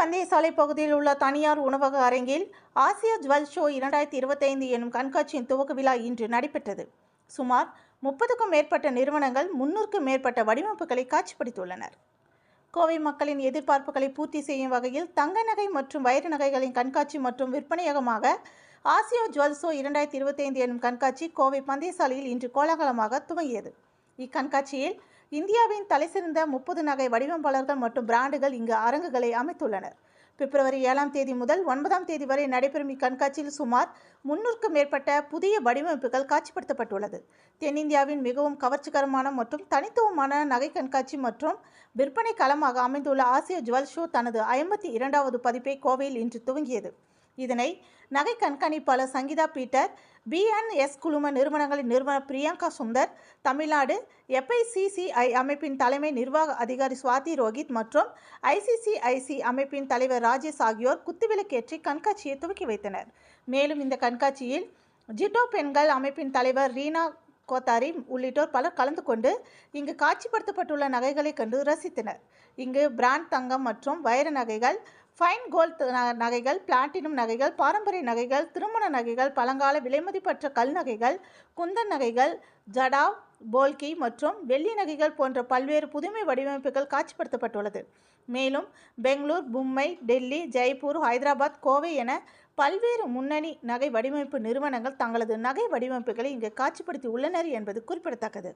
பந்தயசாலை பகுதியில் உள்ள தனியார் உணவக அரங்கில் ஆசியா ஜுவல் ஷோ இரண்டாயிரத்தி இருபத்தைந்து எனும் கண்காட்சியின் துவக்க விழா இன்று நடைபெற்றது. சுமார் முப்பதுக்கும் மேற்பட்ட நிறுவனங்கள் முன்னூறுக்கும் மேற்பட்ட வடிவமைப்புகளை காட்சிப்படுத்தியுள்ளனர். கோவை மக்களின் எதிர்பார்ப்புகளை பூர்த்தி செய்யும் வகையில் தங்க நகை மற்றும் வைர நகைகளின் கண்காட்சி மற்றும் விற்பனையகமாக ஆசியா ஜுவல் ஷோ இரண்டாயிரத்தி இருபத்தைந்து எனும் கண்காட்சி கோவை பந்தயசாலையில் இன்று கோலாகலமாக துவங்கியது. இக்கண்காட்சியில் இந்தியாவின் தலைசிறந்த முப்பது நகை வடிவமைப்பாளர்கள் மற்றும் பிராண்டுகள் இங்கு அரங்குகளை அமைத்துள்ளனர். பிப்ரவரி ஏழாம் தேதி முதல் ஒன்பதாம் தேதி வரை நடைபெறும் இக்கண்காட்சியில் சுமார் முன்னூறுக்கும் மேற்பட்ட புதிய வடிவமைப்புகள் காட்சிப்படுத்தப்பட்டுள்ளது. தென்னிந்தியாவின் மிகவும் கவர்ச்சிகரமான மற்றும் தனித்துவமான நகை கண்காட்சி மற்றும் விற்பனை களமாக அமைந்துள்ள ஆசிய ஜுவல் ஷோ தனது ஐம்பத்தி இரண்டாவது பதிப்பை கோவையில் இன்று துவங்கியது. இதனை நகை கண்காணிப்பாளர் சங்கீதா பீட்டர் பிஎன்எஸ் குழும நிறுவனங்களின் நிறுவனர் பிரியங்கா சுந்தர் தமிழ்நாடு எப்ஐசிசிஐ அமைப்பின் தலைமை நிர்வாக அதிகாரி சுவாதி ரோஹித் மற்றும் ஐசிசிஐசி அமைப்பின் தலைவர் ராஜேஷ் ஆகியோர் குத்துவிளக்கேற்றி கண்காட்சியை துவக்கி வைத்தனர். மேலும் இந்த கண்காட்சியில் ஜிட்டோ பெண்கள் அமைப்பின் தலைவர் ரீனா கோத்தாரி உள்ளிட்டோர் பலர் கலந்து கொண்டு இங்கு காட்சிப்படுத்தப்பட்டுள்ள நகைகளை கண்டு ரசித்தனர். இங்கு பிராண்ட் தங்கம் மற்றும் வைர நகைகள் ஃபைன் கோல்ட் ந- நகைகள் பிளாட்டினம் நகைகள் பாரம்பரிய நகைகள் திருமண நகைகள் பழங்கால விலைமதிப்பற்ற கல் நகைகள் குந்தன் நகைகள் ஜடாவ் போல்கி மற்றும் வெள்ளி நகைகள் போன்ற பல்வேறு புதுமை வடிவமைப்புகள் காட்சிப்படுத்தப்பட்டுள்ளது. மேலும் பெங்களூர் மும்பை டெல்லி ஜெய்ப்பூர் ஹைதராபாத் கோவை என பல்வேறு முன்னணி நகை வடிவமைப்பு நிறுவனங்கள் தங்களது நகை வடிவமைப்புகளை இங்கு காட்சிப்படுத்தி உள்ளனர் என்பது குறிப்பிடத்தக்கது.